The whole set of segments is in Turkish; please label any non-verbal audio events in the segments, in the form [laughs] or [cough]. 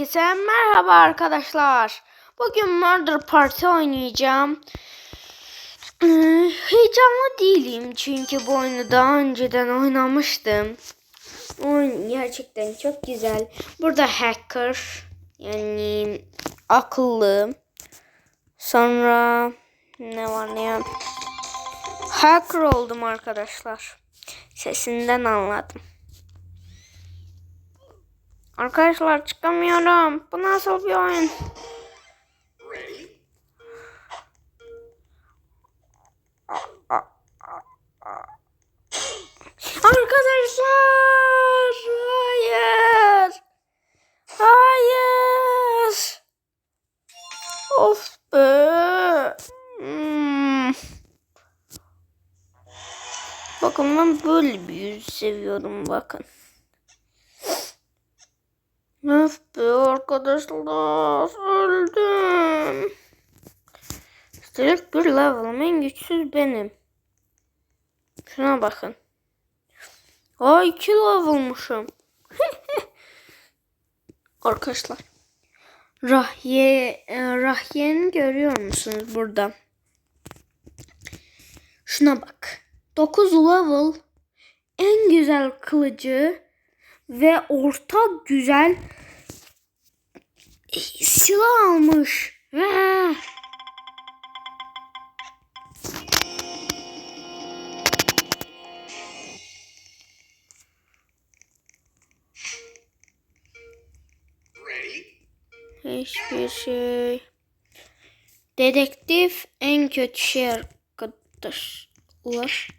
Herkese merhaba arkadaşlar. Bugün Murder Party oynayacağım. Heyecanlı değilim çünkü bu oyunu daha önceden oynamıştım. Oyun gerçekten çok güzel. Burada hacker yani akıllı. Sonra ne var ne yok. Hacker oldum arkadaşlar. Sesinden anladım. Arkadaşlar çıkamıyorum. Bu nasıl bir oyun? Arkadaşlar! Hayır! Hayır! Of be! Hmm. Bakın ben böyle bir yüz seviyorum bakın. Öf arkadaşlar öldüm. Üstelik bir level'ım en güçsüz benim. Şuna bakın. Aa iki level'mışım. [laughs] arkadaşlar. Rahye, e, Rahye'ni görüyor musunuz burada? Şuna bak. 9 level en güzel kılıcı ve orta güzel silah almış. Hiçbir şey. Dedektif en kötü şey arkadaşlar.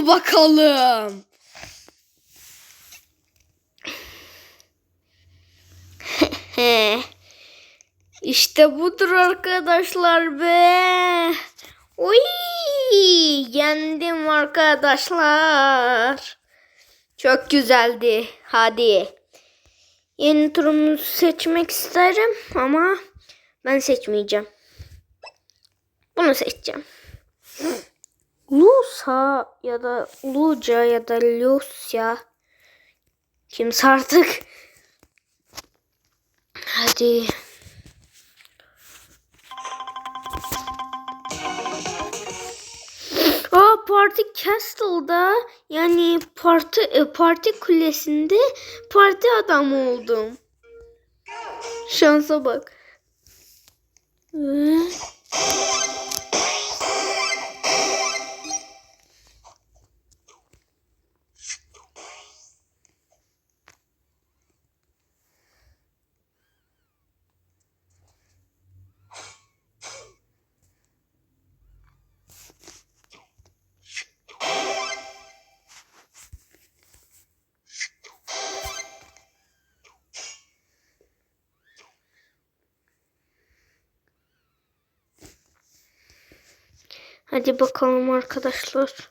Al bakalım. [laughs] işte budur arkadaşlar be. Uy, yendim arkadaşlar. Çok güzeldi. Hadi. Yeni turumuzu seçmek isterim ama ben seçmeyeceğim. Bunu seçeceğim. Lusa ya da Luca ya da Lucia kimse artık. Hadi. Aa Parti Castle'da yani parti e, parti kulesinde parti adamı oldum. Şansa bak. Ee? Hadi bakalım arkadaşlar.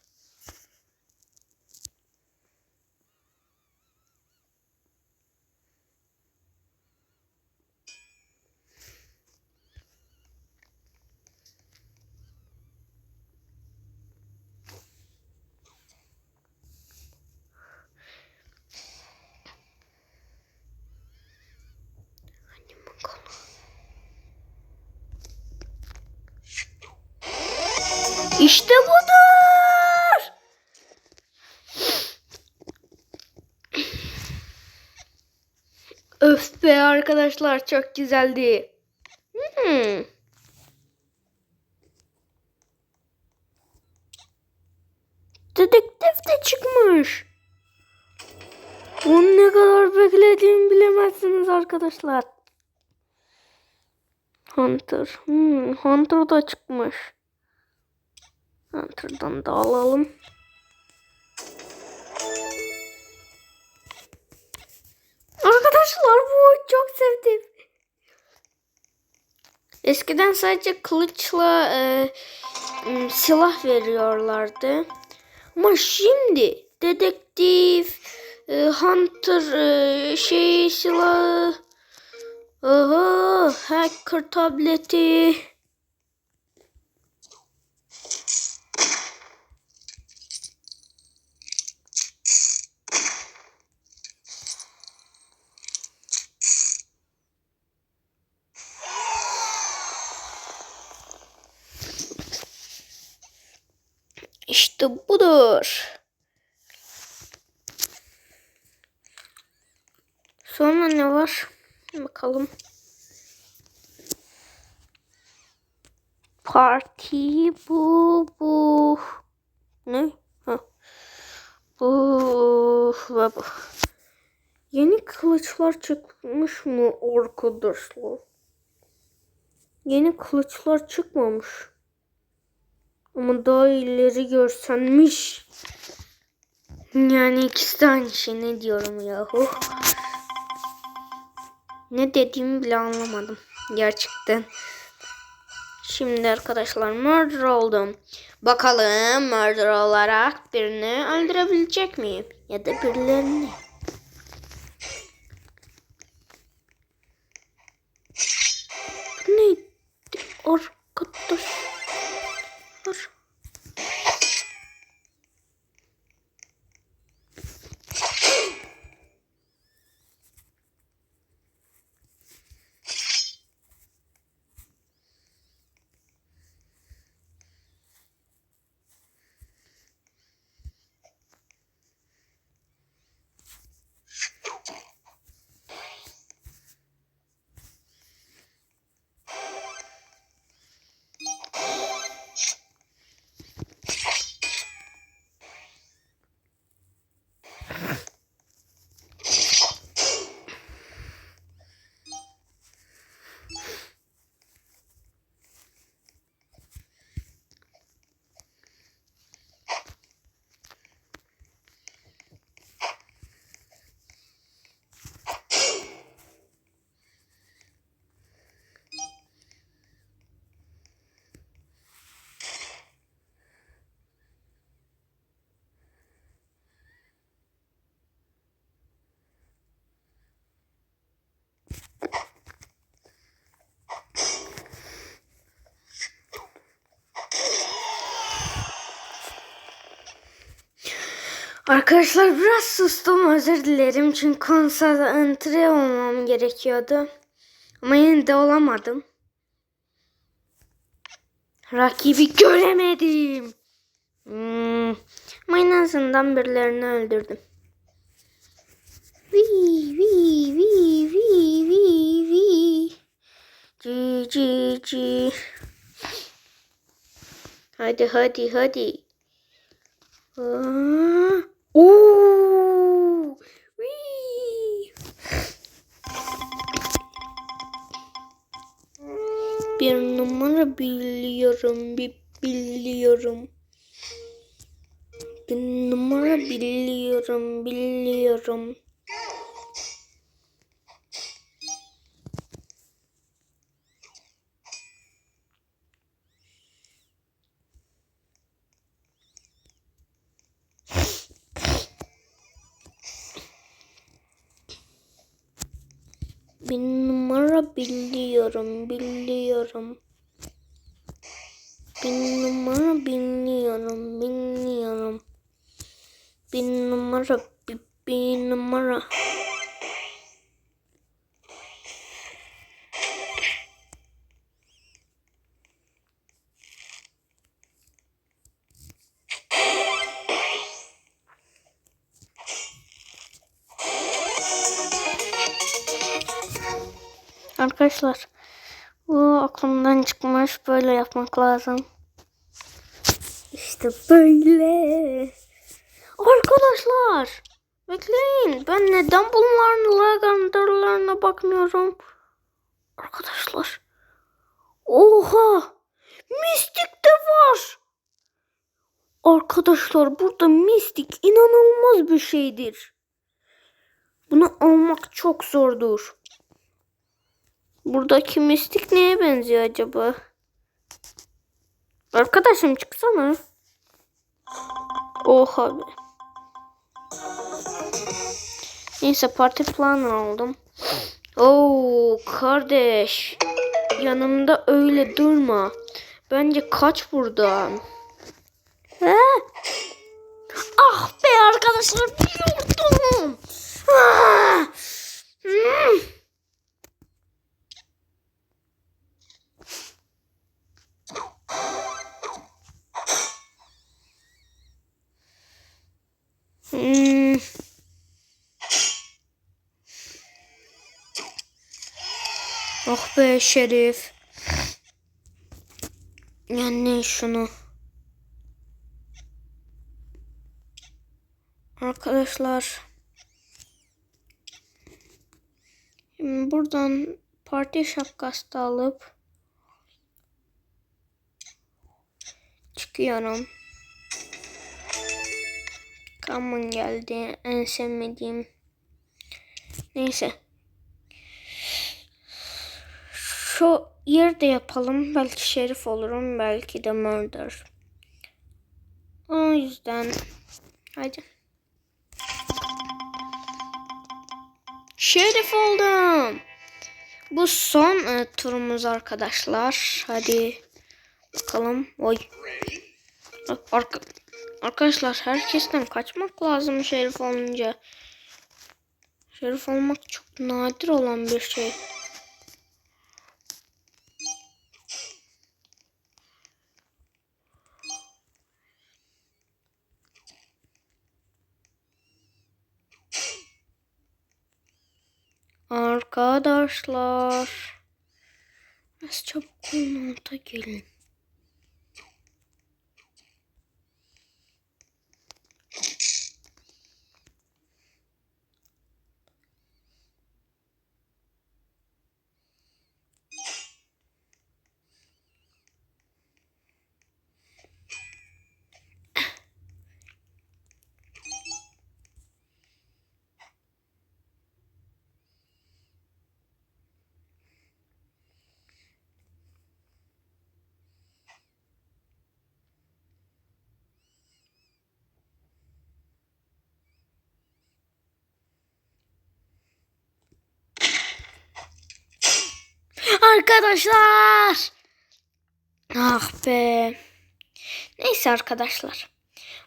İşte budur. Öf be arkadaşlar çok güzeldi. Hmm. Dedektif de çıkmış. Onu ne kadar beklediğimi bilemezsiniz arkadaşlar. Hunter. Hmm, Hunter da çıkmış. Hunter'dan da alalım. Arkadaşlar bu çok sevdim. Eskiden sadece kılıçla e, silah veriyorlardı. Ama şimdi dedektif, e, Hunter e, şey silahı. Oho, hacker tableti. İşte budur. Sonra ne var? Bakalım. Parti bu bu. Ne? Ha. Bu ve bu. Yeni kılıçlar çıkmış mı arkadaşlar? Yeni kılıçlar çıkmamış. Ama daha ileri görsenmiş. Yani ikisi de aynı şey. Ne diyorum yahu? Ne dediğimi bile anlamadım. Gerçekten. Şimdi arkadaşlar murder oldum. Bakalım murder olarak birini öldürebilecek miyim? Ya da birilerini. Bu neydi? Arkadaşlar. Arkadaşlar biraz sustum özür dilerim çünkü konsantre olmam gerekiyordu. Ama yine de olamadım. Rakibi göremedim. Hmm. Ama en azından birilerini öldürdüm. Vi vi vi vi vi vi. Ci ci ci. Hadi hadi hadi. Aa, Oo! Bir numara biliyorum, bir biliyorum. Bir numara biliyorum, biliyorum. Bir numara biliyorum, biliyorum. Bir numara biliyorum, biliyorum. Bir numara, bir numara. Arkadaşlar bu aklımdan çıkmış böyle yapmak lazım. İşte böyle. Arkadaşlar bekleyin ben neden bunların legendarlarına bakmıyorum. Arkadaşlar. Oha mistik de var. Arkadaşlar burada mistik inanılmaz bir şeydir. Bunu almak çok zordur. Buradaki mistik neye benziyor acaba? Arkadaşım çıksana. Oha be. Neyse parti planı aldım. Oo kardeş. Yanımda öyle durma. Bence kaç buradan. He? Ah be arkadaşlar biliyordum. Ah! Hmm. Hmm. Oh be Şerif. Yani şunu. Arkadaşlar. Şimdi buradan parti şapkası da alıp çıkıyorum. Kaman geldi. En sevmediğim. Neyse. Şu yerde yapalım. Belki şerif olurum. Belki de murder. O yüzden. Hadi. Şerif oldum. Bu son e, turumuz arkadaşlar. Hadi bakalım. Oy. Arka, arkadaşlar herkesten kaçmak lazım şerif olunca. Şerif olmak çok nadir olan bir şey. Arkadaşlar. Biraz çabuk olun orta gelin. Arkadaşlar. Ah be. Neyse arkadaşlar.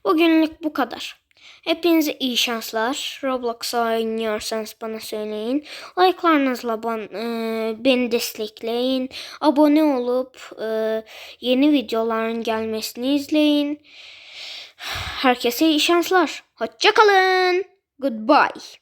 Bugünlük bu kadar. Hepinize iyi şanslar. Roblox oynuyorsanız bana söyleyin. Like'larınızla ban, e, beni destekleyin. Abone olup e, yeni videoların gelmesini izleyin. Herkese iyi şanslar. Hoşçakalın. Goodbye.